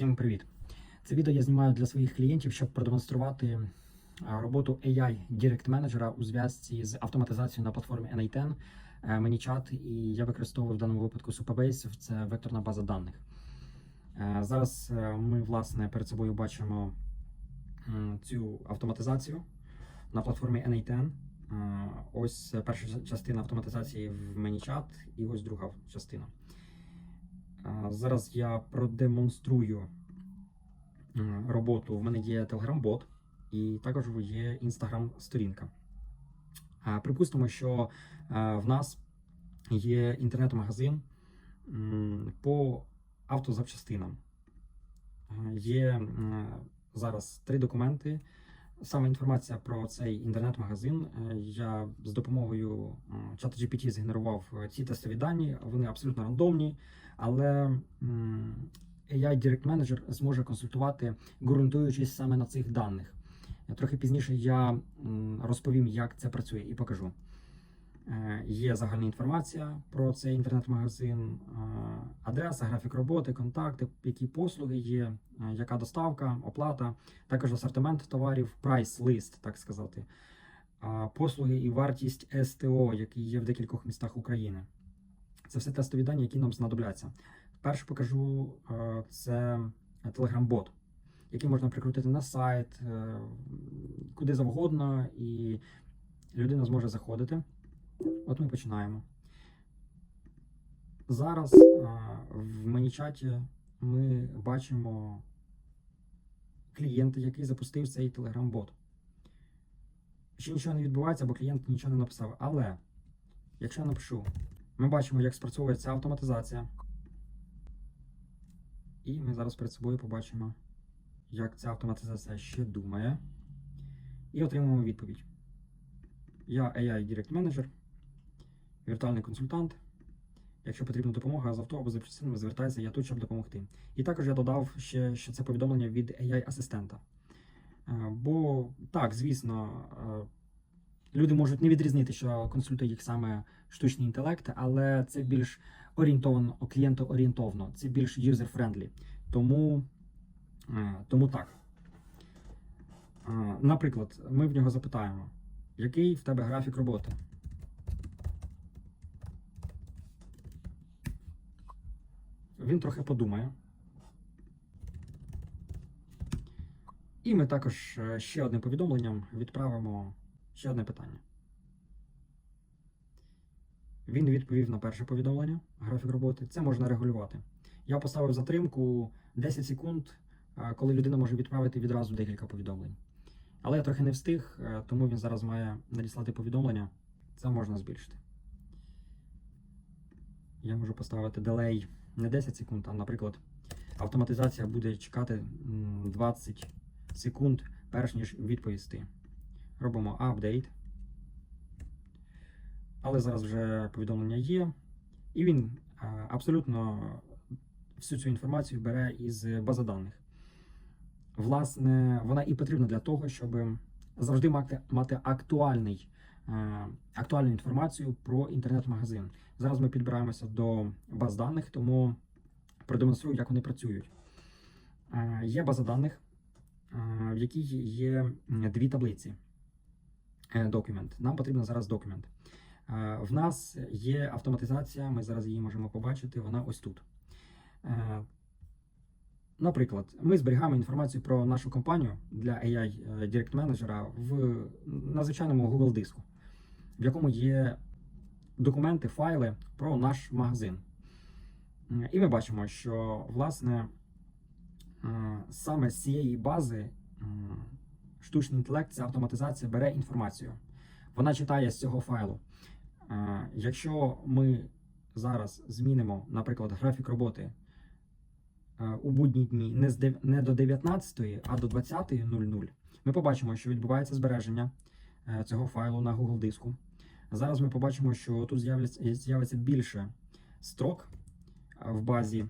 Всім привіт! Це відео я знімаю для своїх клієнтів, щоб продемонструвати роботу AI Direct менеджера у зв'язці з автоматизацією на платформі N8, е, ManyChat, і я використовую в даному випадку Supabase, це векторна база даних. Е, Зараз е, ми власне перед собою бачимо цю автоматизацію на платформі N8. Е, Ось перша частина автоматизації в ManyChat і ось друга частина. Зараз я продемонструю роботу. В мене є Telegram-бот і також є Instagram-сторінка. Припустимо, що в нас є інтернет-магазин по автозапчастинам. Є зараз три документи. Саме інформація про цей інтернет-магазин. е, Я з допомогою ChatGPT згенерував е, ці тестові дані. Вони абсолютно рандомні, але AI Direct Manager зможе консультувати, ґрунтуючись саме на цих даних. Е, Трохи пізніше я розповім, як це працює, і покажу. Е, Є загальна інформація про цей інтернет-магазин, е, адреса, графік роботи, контакти, які послуги є, яка доставка, оплата, також асортимент товарів, прайс-лист, так сказати, послуги і вартість СТО, які є в декількох містах України. Це все тестові дані, які нам знадобляться. Перше покажу е, це Telegram-бот, який можна прикрутити на сайт, е, куди завгодно, і людина зможе заходити. От ми починаємо. Зараз е, в ManyChat ми бачимо клієнта, який запустив цей Telegram-бот. Ще нічого не відбувається, бо клієнт нічого не написав. Але якщо я напишу, ми бачимо, як спрацьовує ця автоматизація. І ми зараз перед собою побачимо, як ця автоматизація ще думає. І отримуємо відповідь. Я AI Direct Manager, віртуальний консультант. Якщо потрібна допомога з авто або запчастинами, звертайся, я тут, щоб допомогти. І також я додав ще, що це повідомлення від AI-асистента. Е, Бо так, звісно, е, люди можуть не відрізнити, що консультує їх саме штучний інтелект, але це більш орієнтовано, клієнтоорієнтовно, це більш user-friendly. Тому, е, тому так. Е, Наприклад, ми в нього запитаємо, який в тебе графік роботи? Він трохи подумає. І ми також е, ще одним повідомленням відправимо ще одне питання. Він відповів на перше повідомлення, графік роботи. Це можна регулювати. Я поставив затримку 10 секунд, е, коли людина може відправити відразу декілька повідомлень. Але я трохи не встиг, е, тому він зараз має надіслати повідомлення. Це можна збільшити. Я можу поставити делей не 10 секунд, а, наприклад, автоматизація буде чекати 20 секунд, перш ніж відповісти. Робимо апдейт. Але зараз вже повідомлення є, і він абсолютно всю цю інформацію бере із бази даних. Власне, вона і потрібна для того, щоб завжди мати, актуальний, е, актуальну інформацію про інтернет-магазин. Зараз ми підбираємося до баз даних, тому продемонструю, як вони працюють. Е, Є база даних, е, в якій є дві таблиці. Е, Документ. Нам потрібен зараз документ. Е, В нас є автоматизація, ми зараз її можемо побачити, вона ось тут. Е, Наприклад, ми зберігаємо інформацію про нашу компанію для AI Direct менеджера в надзвичайному Google диску, в якому є документи, файли про наш магазин. І ми бачимо, що власне саме з цієї бази штучний інтелект, ця автоматизація бере інформацію. Вона читає з цього файлу. Якщо ми зараз змінимо, наприклад, графік роботи у будні дні не, до 19, а до 20.00, ми побачимо, що відбувається збереження е, цього файлу на Google диску. Зараз ми побачимо, що тут з'явиться більше строк в базі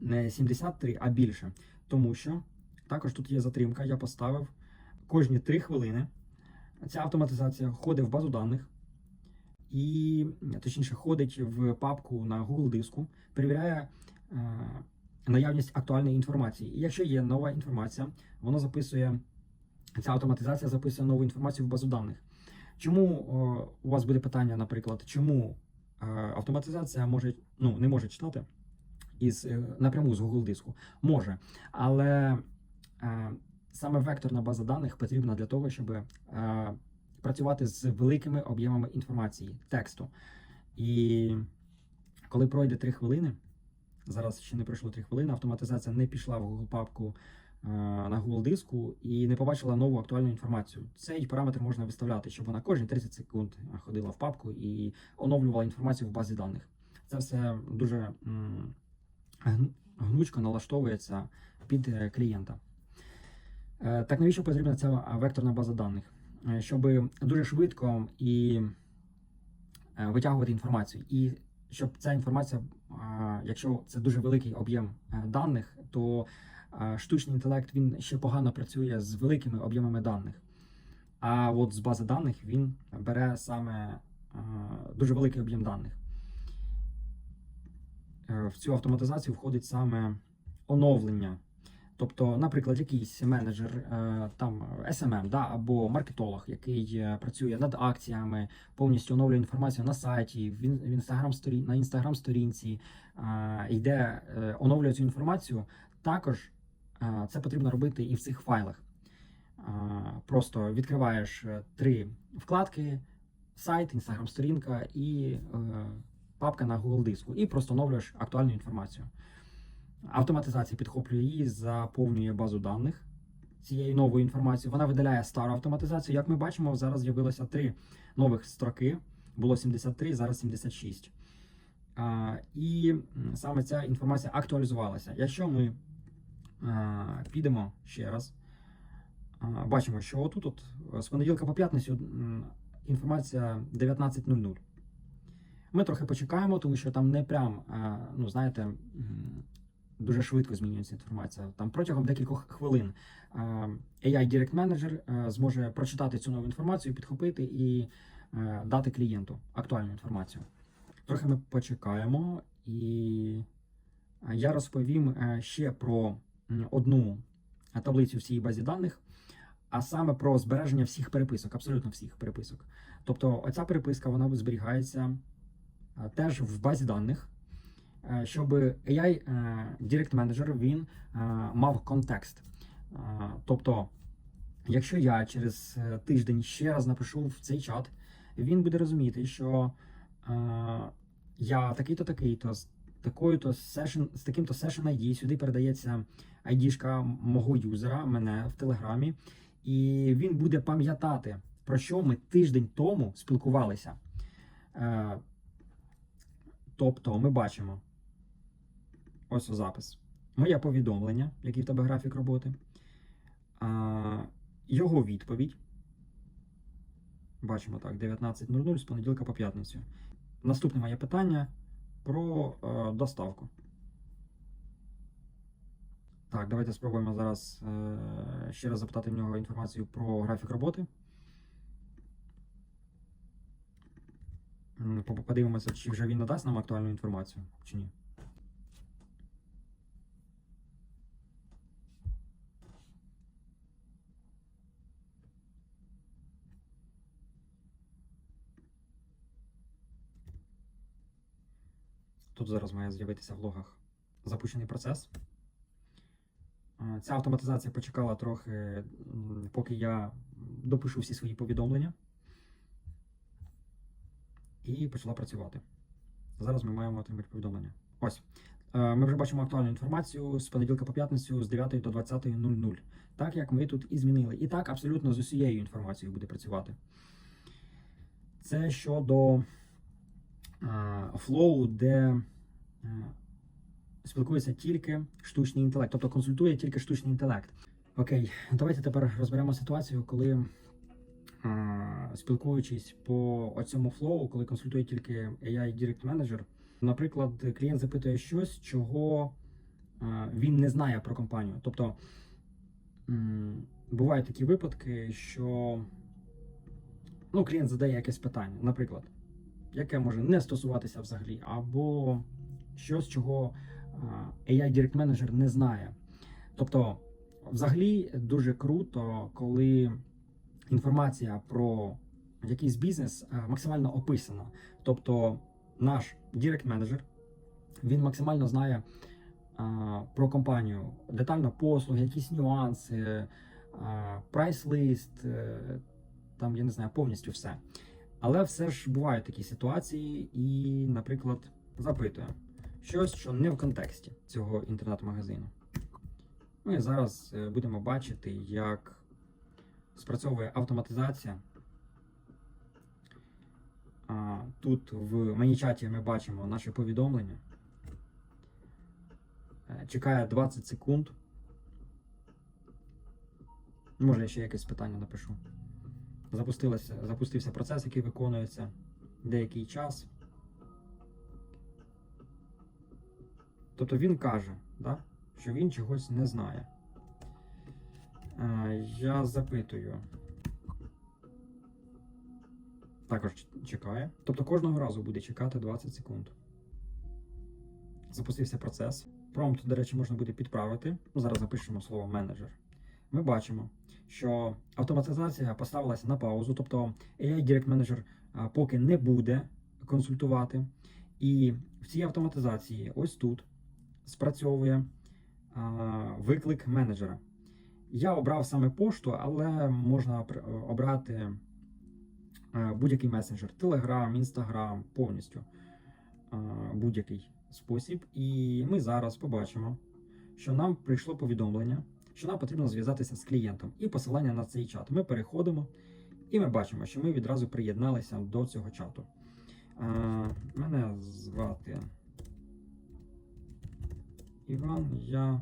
не 73, а більше. Тому що також тут є затримка, я поставив кожні 3 хвилини. Ця автоматизація ходить в базу даних і точніше ходить в папку на Google диску, перевіряє е, наявність актуальної інформації. І якщо є нова інформація, воно записує ця автоматизація записує нову інформацію в базу даних. Чому о, у вас буде питання, наприклад, чому е, автоматизація може ну не може читати із е, напряму з Google диску? Може, але е, саме векторна база даних потрібна для того, щоб е, працювати з великими об'ємами інформації, тексту. І коли пройде 3 хвилини, зараз ще не пройшло 3 хвилини, автоматизація не пішла в Google папку е, на Google диску і не побачила нову актуальну інформацію. Цей параметр можна виставляти, щоб вона кожні 30 секунд ходила в папку і оновлювала інформацію в базі даних. Це все дуже гнучко налаштовується під е, клієнта. Е, Так навіщо потрібна ця векторна база даних? Е, Щоб дуже швидко і е, витягувати інформацію. І щоб ця інформація, якщо це дуже великий об'єм даних, то штучний інтелект він ще погано працює з великими об'ємами даних. А от з бази даних він бере саме дуже великий об'єм даних. В цю автоматизацію входить саме оновлення. Тобто, наприклад, якийсь менеджер, е, там SMM, да, або маркетолог, який е, працює над акціями, повністю оновлює інформацію на сайті, в інстаграм сторі на інстаграм сторінці, е, йде, оновлює цю інформацію. Також це потрібно робити і в цих файлах. Просто відкриваєш три вкладки: сайт, інстаграм сторінка і папка на Google диску, і просто оновлюєш актуальну інформацію. Автоматизація підхоплює її, заповнює базу даних цією новою інформацією. Вона видаляє стару автоматизацію. Як ми бачимо, зараз з'явилося три нових строки. Було 73, зараз 76. А, і саме ця інформація актуалізувалася. Якщо ми а, підемо ще раз, а, бачимо, що отут от, з понеділка по п'ятницю інформація 19.00. Ми трохи почекаємо, тому що там не прям, ну знаєте, дуже швидко змінюється інформація. Там протягом декількох хвилин AI Direct Manager а, зможе прочитати цю нову інформацію, підхопити і е, дати клієнту актуальну інформацію. Трохи ми почекаємо, і е, я розповім е, ще про одну е, таблицю в цій базі даних, а саме про збереження всіх переписок, абсолютно всіх переписок. Тобто, оця переписка вона зберігається е, теж в базі даних, е, щоб AI Direct Manager він е, мав контекст. Е, Тобто, якщо я через е, тиждень ще раз напишу в цей чат, він буде розуміти, що я такий-то, такий-то, з такою-то session, з таким-то session ID, сюди передається ID-шка мого юзера, мене в Телеграмі, і він буде пам'ятати, про що ми тиждень тому спілкувалися. Тобто, ми бачимо ось запис. Моє повідомлення, який в тебе графік роботи, а, його відповідь. Бачимо так, 19.00 з понеділка по п'ятницю. Наступне моє питання про е, доставку. Так, давайте спробуємо зараз е, ще раз запитати в нього інформацію про графік роботи. Подивимося, чи вже він надасть нам актуальну інформацію, чи ні. Тут зараз має з'явитися в логах запущений процес. Ця автоматизація почекала трохи, поки я допишу всі свої повідомлення. І почала працювати. Зараз ми маємо отримати повідомлення. Ось. Ми вже бачимо актуальну інформацію з понеділка по п'ятницю з 9 до 20.00. Так як ми тут і змінили. І так абсолютно з усією інформацією буде працювати. Це щодо флоу, де е, спілкується тільки штучний інтелект, тобто консультує тільки штучний інтелект. Окей, давайте тепер розберемо ситуацію, коли е, спілкуючись по цьому флоу, коли консультує тільки AI Direct Manager, наприклад, клієнт запитує щось, чого е, він не знає про компанію. Тобто бувають такі випадки, що ну, клієнт задає якесь питання, наприклад, яке може не стосуватися взагалі, або щось, чого AI Direct Manager не знає. Тобто, взагалі дуже круто, коли інформація про якийсь бізнес максимально описана. Тобто, наш Direct Manager він максимально знає а, про компанію, детально послуги, якісь нюанси, прайс-лист, е, там я не знаю, повністю все. Але все ж бувають такі ситуації, і, наприклад, запитує щось, що не в контексті цього інтернет-магазину. Ну і зараз е, будемо бачити, як спрацьовує автоматизація. Тут в ManyChat ми бачимо наше повідомлення. Е, Чекає 20 секунд. Може, я ще якесь питання напишу. Запустився процес, який виконується деякий час. Тобто він каже, да, що він чогось не знає. Е, Я запитую. Також чекає. Тобто кожного разу буде чекати 20 секунд. Запустився процес. Промпт, до речі, можна буде підправити. Зараз запишемо слово менеджер. Ми бачимо, що автоматизація поставилася на паузу, тобто AI Direct Manager поки не буде консультувати. І в цій автоматизації, ось тут, спрацьовує виклик менеджера. Я обрав саме пошту, але можна обрати будь-який месенджер: Telegram, Instagram, повністю будь-який спосіб. І ми зараз побачимо, що нам прийшло повідомлення, що нам потрібно зв'язатися з клієнтом і посилання на цей чат. Ми переходимо і ми бачимо, що ми відразу приєдналися до цього чату. Е, Мене звати Іван, я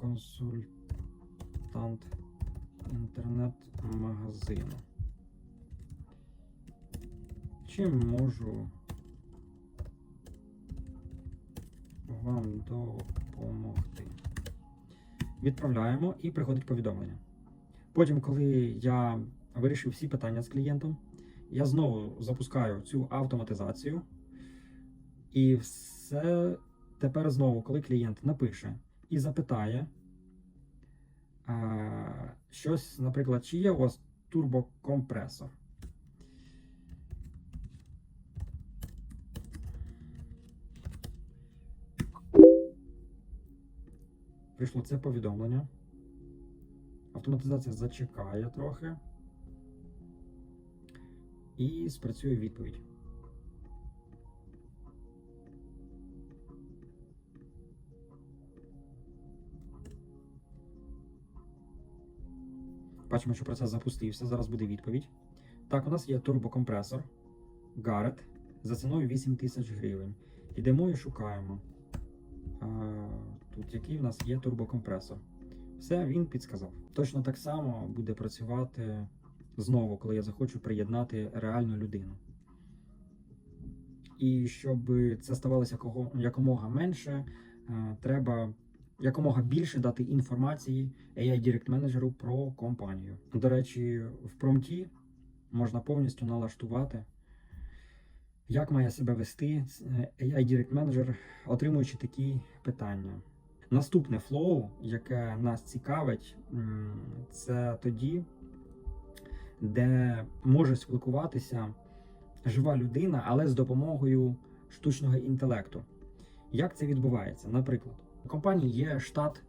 консультант інтернет-магазину. Чим можу вам допомогти? Відправляємо і приходить повідомлення. Потім, коли я вирішив всі питання з клієнтом, я знову запускаю цю автоматизацію. І все тепер знову, коли клієнт напише і запитає щось, наприклад, чи є у вас турбокомпресор. Прийшло це повідомлення. Автоматизація зачекає трохи. І спрацює відповідь. Бачимо, що процес запустився. Зараз буде відповідь. Так, у нас є турбокомпресор Garrett за ціною 8 тисяч гривень. Йдемо і шукаємо. Тут який в нас є турбокомпресор. Все, він підсказав. Точно так само буде працювати знову, коли я захочу приєднати реальну людину. І щоб це ставалося якомога менше, е, треба якомога більше дати інформації AI Direct менеджеру про компанію. До речі, в промті можна повністю налаштувати, як має себе вести е, AI Direct менеджер, отримуючи такі питання. Наступне флоу, яке нас цікавить, це тоді, де може спілкуватися жива людина, але з допомогою штучного інтелекту. Як це відбувається? Наприклад, у компанії є штат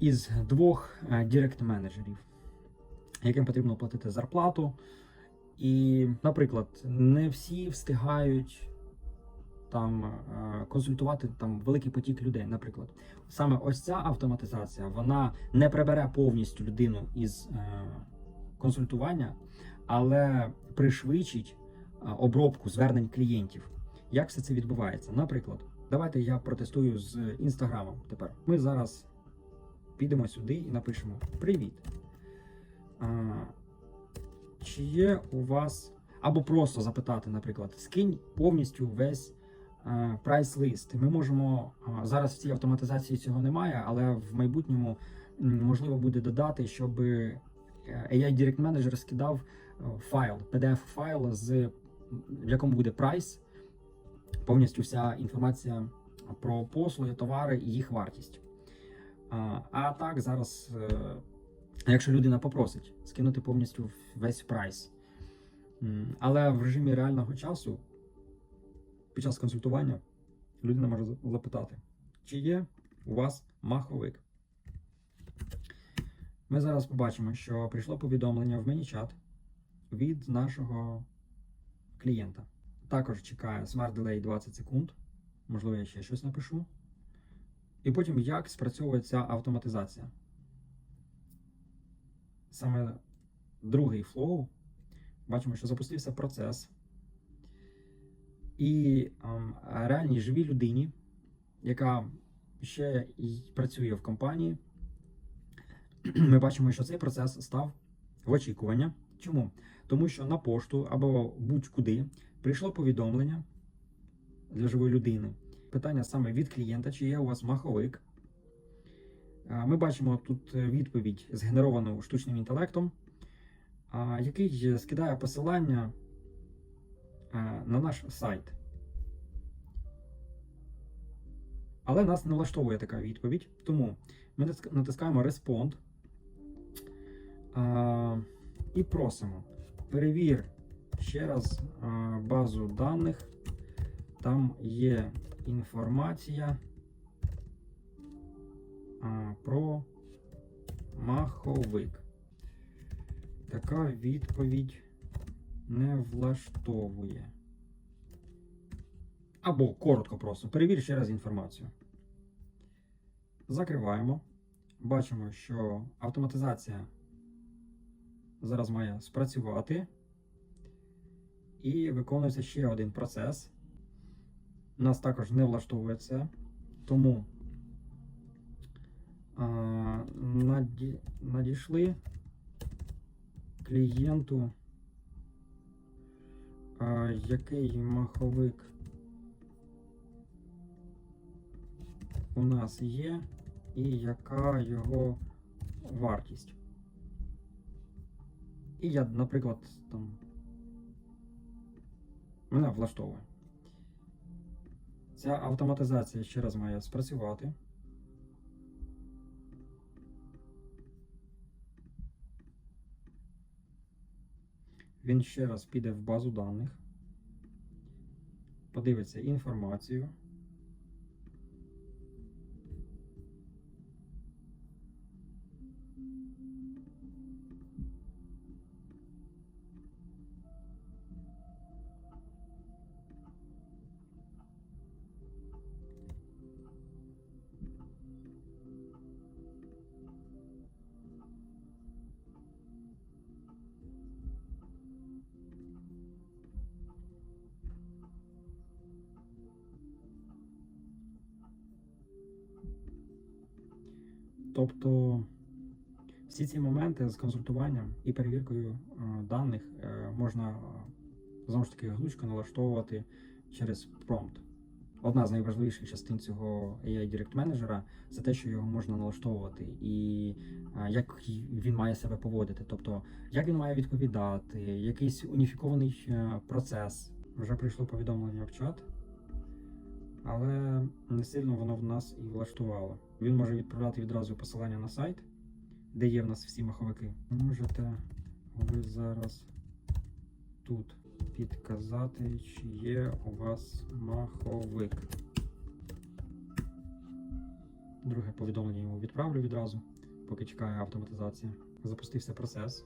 із двох директ-менеджерів, яким потрібно платити зарплату. І, наприклад, не всі встигають там е, консультувати там великий потік людей. Наприклад, саме ось ця автоматизація вона не прибере повністю людину із е, консультування, але пришвидшить е, обробку звернень клієнтів. Як все це відбувається? Наприклад, давайте я протестую з інстаграмом. Тепер ми зараз підемо сюди і напишемо Привіт. Чи є у вас або просто запитати, наприклад, скинь повністю весь прайс-лист. Ми можемо зараз в цій автоматизації цього немає, але в майбутньому можливо буде додати, щоб е, AI Direct Manager скидав е, файл, PDF файл, з в якому буде прайс повністю вся інформація про послуги, товари і їх вартість. А, так зараз, е, якщо людина попросить, скинути повністю весь прайс. Але в режимі реального часу, під час консультування, людина може запитати, чи є у вас маховик. Ми зараз побачимо, що прийшло повідомлення в ManyChat від нашого клієнта. Також чекає Smart Delay 20 секунд. Можливо, я ще щось напишу. І потім як спрацьовує ця автоматизація. Саме другий флоу. Бачимо, що запустився процес. І ем, реальній живій людині, яка ще й працює в компанії, ми бачимо, що цей процес став в очікування. Чому? Тому що на пошту або будь-куди прийшло повідомлення для живої людини. Питання саме від клієнта, чи є у вас маховик. Ми бачимо тут відповідь, згенеровану штучним інтелектом, який скидає посилання на наш сайт. Але нас не влаштовує така відповідь, тому ми натискаємо Respond і просимо. Перевір ще раз базу даних. Там є інформація про маховик. Така відповідь не влаштовує. Або коротко просто. Перевір ще раз інформацію. Закриваємо. Бачимо, що автоматизація зараз має спрацювати. І виконується ще один процес. Нас також не влаштовує це. Тому а, наді, надійшли клієнту, а, який маховик у нас є, і яка його вартість. І я, наприклад, там мене влаштовує. Ця автоматизація ще раз має спрацювати. Він ще раз піде в базу даних, подивиться інформацію. Тобто всі ці моменти з консультуванням і перевіркою е, даних е, можна е, знову ж таки глучко налаштовувати через промпт. Одна з найважливіших частин цього AI Direct менеджера це те, що його можна налаштовувати, і як він має себе поводити. Тобто, як він має відповідати, якийсь уніфікований процес. Вже прийшло повідомлення в чат, але не сильно воно в нас і влаштувало. Він може відправляти відразу посилання на сайт, де є в нас всі маховики. Можете ви зараз тут підказати, чи є у вас маховик. Друге повідомлення йому відправлю відразу, поки чекає автоматизація. Запустився процес.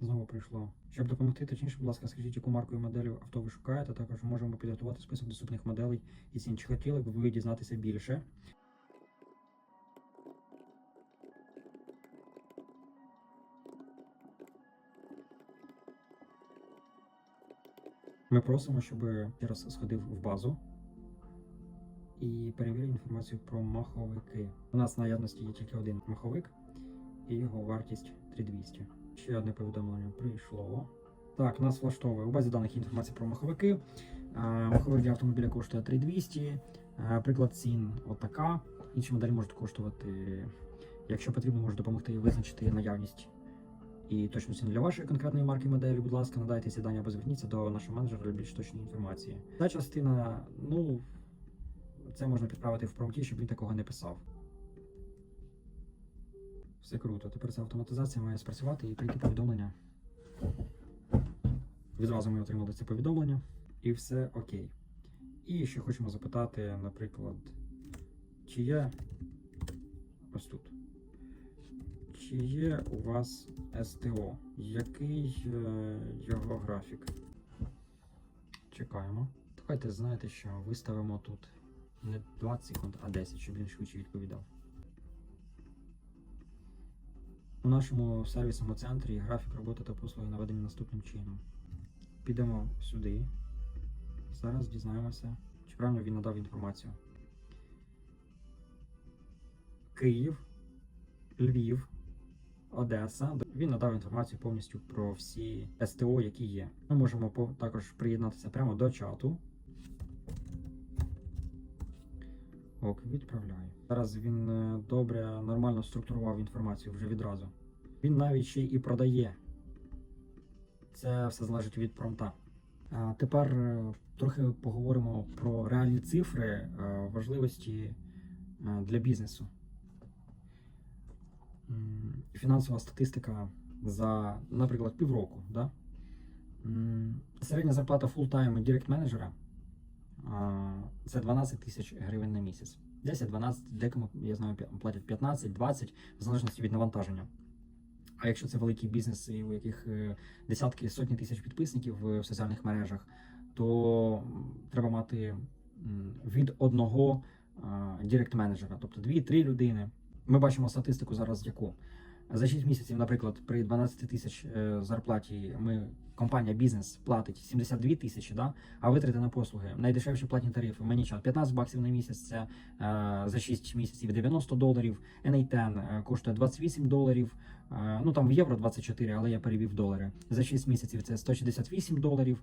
Знову прийшло. Щоб допомогти, точніше, будь ласка, скажіть, яку марку і моделю авто ви шукаєте. Також можемо підготувати список доступних моделей і цін. Чи хотіли б ви дізнатися більше? Ми просимо, щоб раз сходив в базу і перевірив інформацію про маховики. У нас в наявності є тільки один маховик і його вартість 3200. Ще одне повідомлення прийшло. Так, нас влаштовує. У базі даних інформація про маховики. Е, Маховик для автомобіля коштує 3200. Е, Приклад цін отака. Інші моделі можуть коштувати, якщо потрібно, може допомогти визначити наявність і точну ціну для вашої конкретної марки моделі, будь ласка, надайте ці дані або зверніться до нашого менеджера для більш точної інформації. Та частина, ну, це можна підправити в промпті, щоб він такого не писав. Все круто. Тепер ця автоматизація має спрацювати і прийти повідомлення. Відразу ми отримали це повідомлення, і все окей. І ще хочемо запитати, наприклад, чи є ось тут. Чи є у вас СТО? Який е, його графік? Чекаємо. Давайте знаєте, що виставимо тут не 20 секунд, а 10, щоб він швидше відповідав. У нашому сервісному центрі графік роботи та послуги наведені наступним чином. Підемо сюди. Зараз дізнаємося, чи правильно він надав інформацію. Київ, Львів, Одеса. Він надав інформацію повністю про всі СТО, які є. Ми можемо також приєднатися прямо до чату. Ок, відправляю. Зараз він е, добре, нормально структурував інформацію вже відразу. Він навіть ще і продає. Це все залежить від промта. А тепер е, трохи поговоримо про реальні цифри е, важливості для бізнесу. Фінансова статистика за, наприклад, півроку. Да? Середня зарплата фултайм директ менеджера це 12 тисяч гривень на місяць. 10-12, декому, я знаю, платять 15-20, в залежності від навантаження. А якщо це великий бізнес, і у яких е, десятки сотні тисяч підписників е, в соціальних мережах, то треба мати від одного директ-менеджера, тобто 2-3 людини. Ми бачимо статистику зараз, яку за 6 місяців, наприклад, при 12 тисяч е, зарплаті ми компанія бізнес платить 72 тисячі, да? а витрати на послуги найдешевші платні тарифи. Чат 15 баксів на місяць. Це е, за 6 місяців 90 доларів. NA10 е, коштує 28 доларів. Е, ну там в євро 24, але я перевів долари. За 6 місяців це 168 доларів.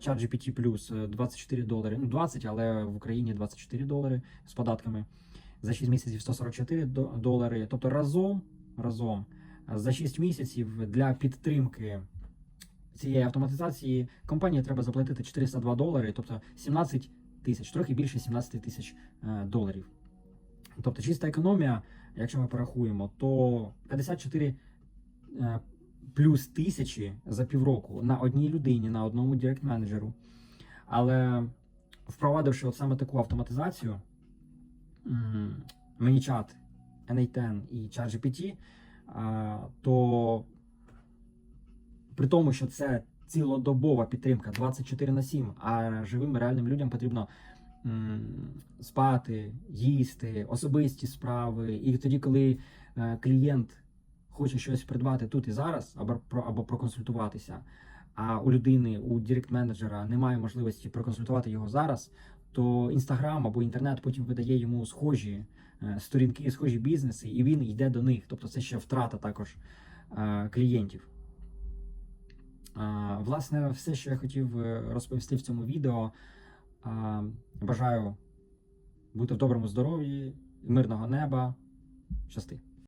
Чат GPT плюс е, 24 долари. Ну 20, але в Україні 24 долари з податками. За 6 місяців 144 до- долари. Тобто разом разом за 6 місяців для підтримки цієї автоматизації компанії треба заплатити 402 долари, тобто 17 тисяч, трохи більше 17 тисяч е, доларів. Тобто чиста економія, якщо ми порахуємо, то 54 е, плюс тисячі за півроку на одній людині, на одному директ-менеджеру. Але впровадивши от саме таку автоматизацію, мені чат NA10 і ChatGPT, то при тому, що це цілодобова підтримка 24 на 7, а живим реальним людям потрібно спати, їсти, особисті справи. І тоді, коли е, клієнт хоче щось придбати тут і зараз, або, або проконсультуватися, а у людини, у директ-менеджера немає можливості проконсультувати його зараз, то інстаграм або інтернет потім видає йому схожі е, сторінки, схожі бізнеси, і він йде до них. Тобто це ще втрата також е, клієнтів. Власне, все, що я хотів е, розповісти в цьому відео. Бажаю бути в доброму здоров'ї, мирного неба. Щасти!